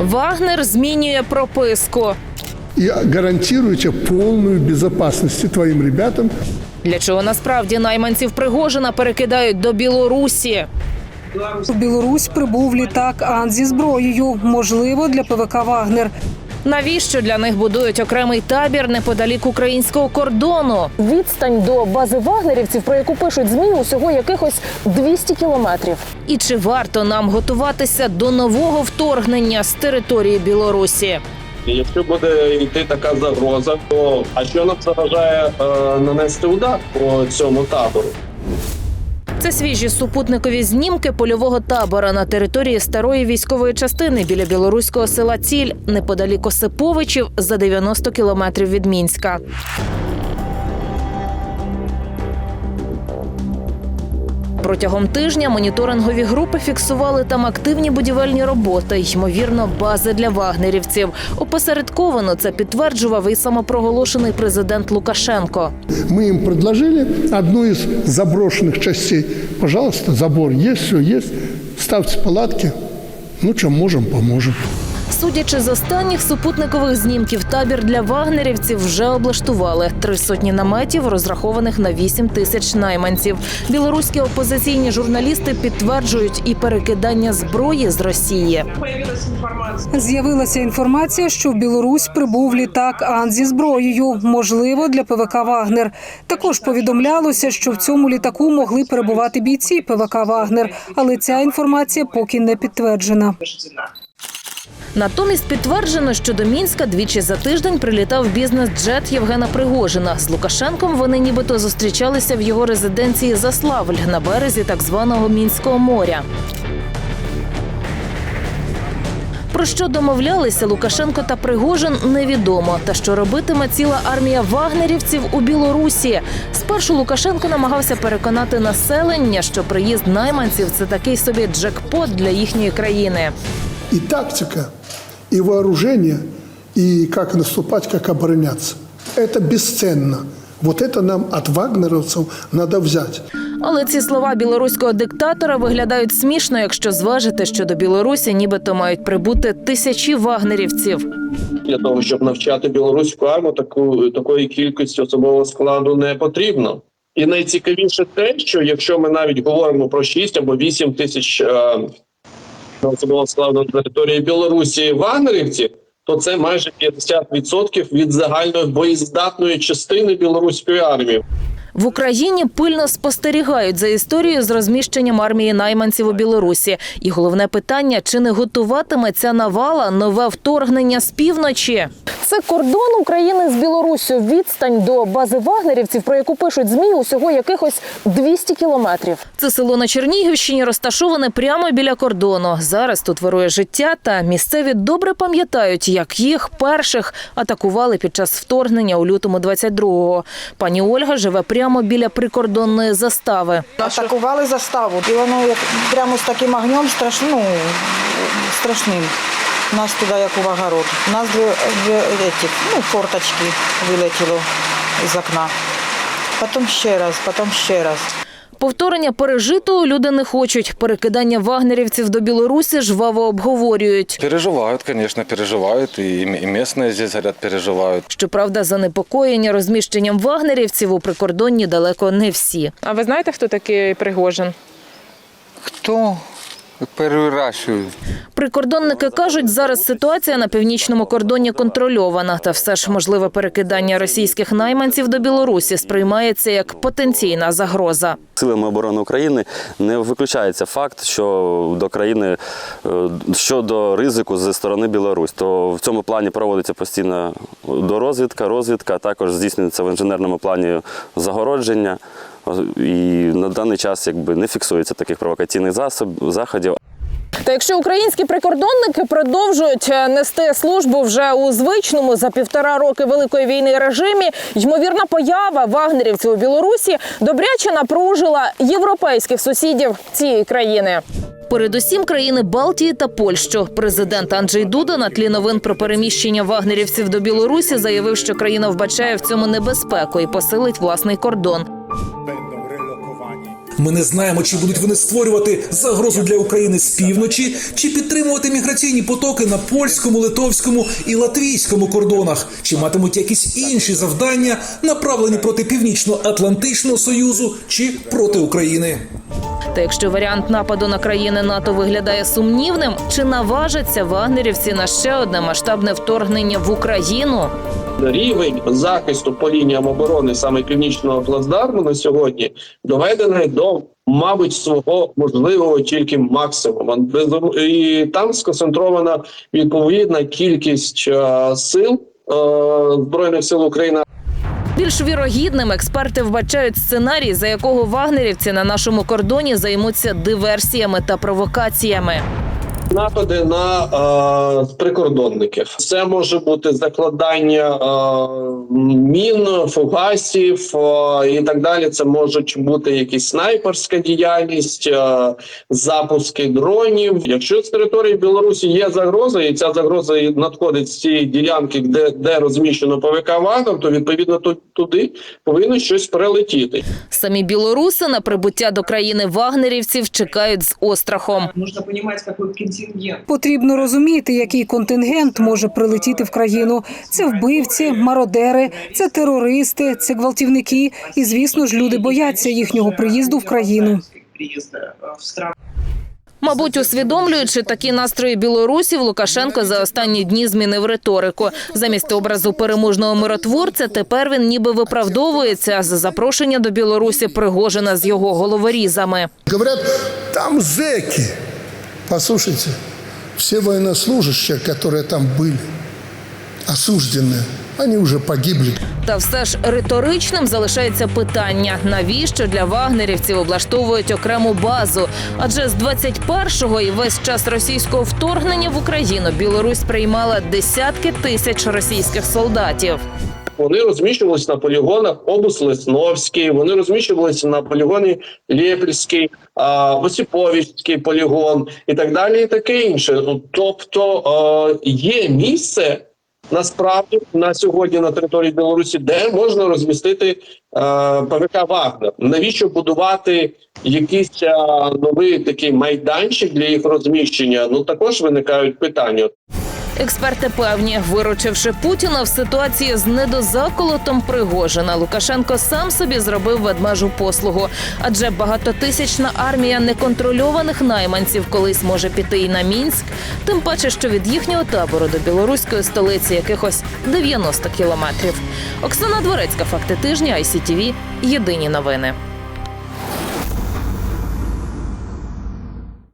Вагнер змінює прописку. Я гарантируете повну безпечність твоїм ребятам. Для чого насправді найманців Пригожина перекидають до Білорусі? В Білорусь прибув літак Ан зі зброєю, можливо, для ПВК Вагнер. Навіщо для них будують окремий табір неподалік українського кордону? Відстань до бази вагнерівців, про яку пишуть змі, усього якихось 200 кілометрів. І чи варто нам готуватися до нового вторгнення з території Білорусі? Якщо буде йти така загроза, то а що нам заважає е, нанести удар по цьому табору? Це свіжі супутникові знімки польового табора на території старої військової частини біля білоруського села Ціль, неподалік Осиповичів, за 90 кілометрів від Мінська. Протягом тижня моніторингові групи фіксували там активні будівельні роботи, ймовірно, бази для вагнерівців. Опосередковано це підтверджував і самопроголошений президент Лукашенко. Мы им предложили одну из заброшенных частей. Пожалуйста, забор есть, все есть. Ставьте палатки. Ну, чем можем, поможем. Судячи з останніх супутникових знімків, табір для вагнерівців вже облаштували три сотні наметів, розрахованих на 8 тисяч найманців. Білоруські опозиційні журналісти підтверджують і перекидання зброї з Росії. З'явилася інформація, що в Білорусь прибув літак Ан зі зброєю, можливо, для ПВК Вагнер. Також повідомлялося, що в цьому літаку могли перебувати бійці ПВК Вагнер, але ця інформація поки не підтверджена. Натомість підтверджено, що до Мінська двічі за тиждень прилітав бізнес-джет Євгена Пригожина. З Лукашенком вони нібито зустрічалися в його резиденції Заславль на березі так званого Мінського моря. Про що домовлялися Лукашенко та Пригожин, невідомо. Та що робитиме ціла армія вагнерівців у Білорусі. Спершу Лукашенко намагався переконати населення, що приїзд найманців це такий собі джекпот для їхньої країни. И тактика, и вооружение, и как наступать, как обороняться. Это бесценно. Вот это нам от вагнеровцев надо взять. Але ці слова білоруського диктатора виглядають смішно, якщо зважити, що до Білорусі нібито мають прибути тисячі вагнерівців. Для того щоб навчати білоруську армію, таку такої кількості особового складу не потрібно. І найцікавіше те, що якщо ми навіть говоримо про 6 або 8 тисяч е, особового складно на території Білорусі Ангрівці, то це майже 50% від загальної боєздатної частини білоруської армії. В Україні пильно спостерігають за історією з розміщенням армії найманців у Білорусі. І головне питання: чи не готуватиме ця навала нове вторгнення з півночі? Це кордон України з Білоруссю. Відстань до бази вагнерівців, про яку пишуть змі, усього якихось 200 кілометрів. Це село на Чернігівщині розташоване прямо біля кордону. Зараз тут вирує життя, та місцеві добре пам'ятають, як їх перших атакували під час вторгнення у лютому 22-го. Пані Ольга живе прямо біля прикордонної застави. Атакували заставу, і воно як прямо з таким огнем страш, ну, страшним. Нас туди як у огород. Нас дві еті, ну, форточки вилетіло з окна. Потім ще раз, потім ще раз. Повторення пережитого люди не хочуть. Перекидання вагнерівців до Білорусі жваво обговорюють. Переживають, звісно, переживають. І місцеві здесь, переживають. переживают. Щоправда, занепокоєння розміщенням вагнерівців у прикордонні далеко не всі. А ви знаєте, хто такий Пригожин? Кто переращивает? Прикордонники кажуть, зараз ситуація на північному кордоні контрольована, та все ж можливе перекидання російських найманців до Білорусі сприймається як потенційна загроза. Силами оборони України не виключається факт, що до країни е, щодо ризику зі сторони Білорусь. То в цьому плані проводиться постійна дорозвідка, розвідка, а також здійснюється в інженерному плані загородження. І на даний час якби не фіксується таких провокаційних засоб, заходів. Та якщо українські прикордонники продовжують е, нести службу вже у звичному за півтора роки великої війни режимі, ймовірна поява вагнерівців у Білорусі добряче напружила європейських сусідів цієї країни. Передусім країни Балтії та Польщу. Президент Анджей Дуда на тлі новин про переміщення вагнерівців до Білорусі заявив, що країна вбачає в цьому небезпеку і посилить власний кордон. Ми не знаємо, чи будуть вони створювати загрозу для України з півночі, чи підтримувати міграційні потоки на польському, литовському і латвійському кордонах, чи матимуть якісь інші завдання, направлені проти Північно-Атлантичного союзу чи проти України. Та якщо варіант нападу на країни НАТО виглядає сумнівним, чи наважаться вагнерівці на ще одне масштабне вторгнення в Україну? Рівень захисту по лініям оборони саме північного плацдарму на сьогодні доведений до, мабуть, свого можливого тільки максимуму. І там сконцентрована відповідна кількість е, сил е, збройних сил України. Більш вірогідним експерти вбачають сценарій, за якого вагнерівці на нашому кордоні займуться диверсіями та провокаціями. Напади на е, прикордонників. Це може бути закладання е, мін, фугасів е, і так далі. Це можуть бути якісь снайперська діяльність, е, запуски дронів. Якщо з території Білорусі є загроза, і ця загроза надходить з цієї ділянки, де, де розміщено ПВК Вагнер, то відповідно ту- туди повинно щось прилетіти. Самі білоруси на прибуття до країни вагнерівців чекають з острахом. Нужно понимать, какой контингент. Потрібно розуміти, який контингент може прилетіти в країну. Це вбивці, мародери, це терористи, це гвалтівники. І звісно ж, люди бояться їхнього приїзду в країну. Приезда э, в страну. Мабуть, усвідомлюючи такі настрої білорусів, Лукашенко за останні дні змінив риторику. Замість образу переможного миротворця тепер він ніби виправдовується за запрошення до Білорусі Пригожина з його головорізами. Говорят, там зэки. Послушайте, все военнослужащие, которые там были, осужденные, они уже погибли. Та все ж риторичним залишається питання, навіщо для вагнерівців облаштовують окрему базу? Адже з 21-го і весь час російського вторгнення в Україну Білорусь приймала десятки тисяч російських солдатів. Вони розміщувалися на полігонах Обус Лесновський, вони розміщувалися на полігоні Лєпільський, а, Осіповічський полігон і так далі, і таке інше. Ну, Тобто е, є місце насправді на сьогодні на території Білорусі, де можна розмістити е, ПВК Вагнер. Навіщо будувати якийсь е, новий такий майданчик для їх розміщення? Ну також виникають питання. Експерти певні, виручивши Путіна в ситуації з недозаколотом Пригожина, Лукашенко сам собі зробив ведмежу послугу, адже багатотисячна армія неконтрольованих найманців колись може піти і на мінськ, тим паче, що від їхнього табору до білоруської столиці якихось 90 кілометрів. Оксана Дворецька, факти тижня, ICTV, Єдині новини.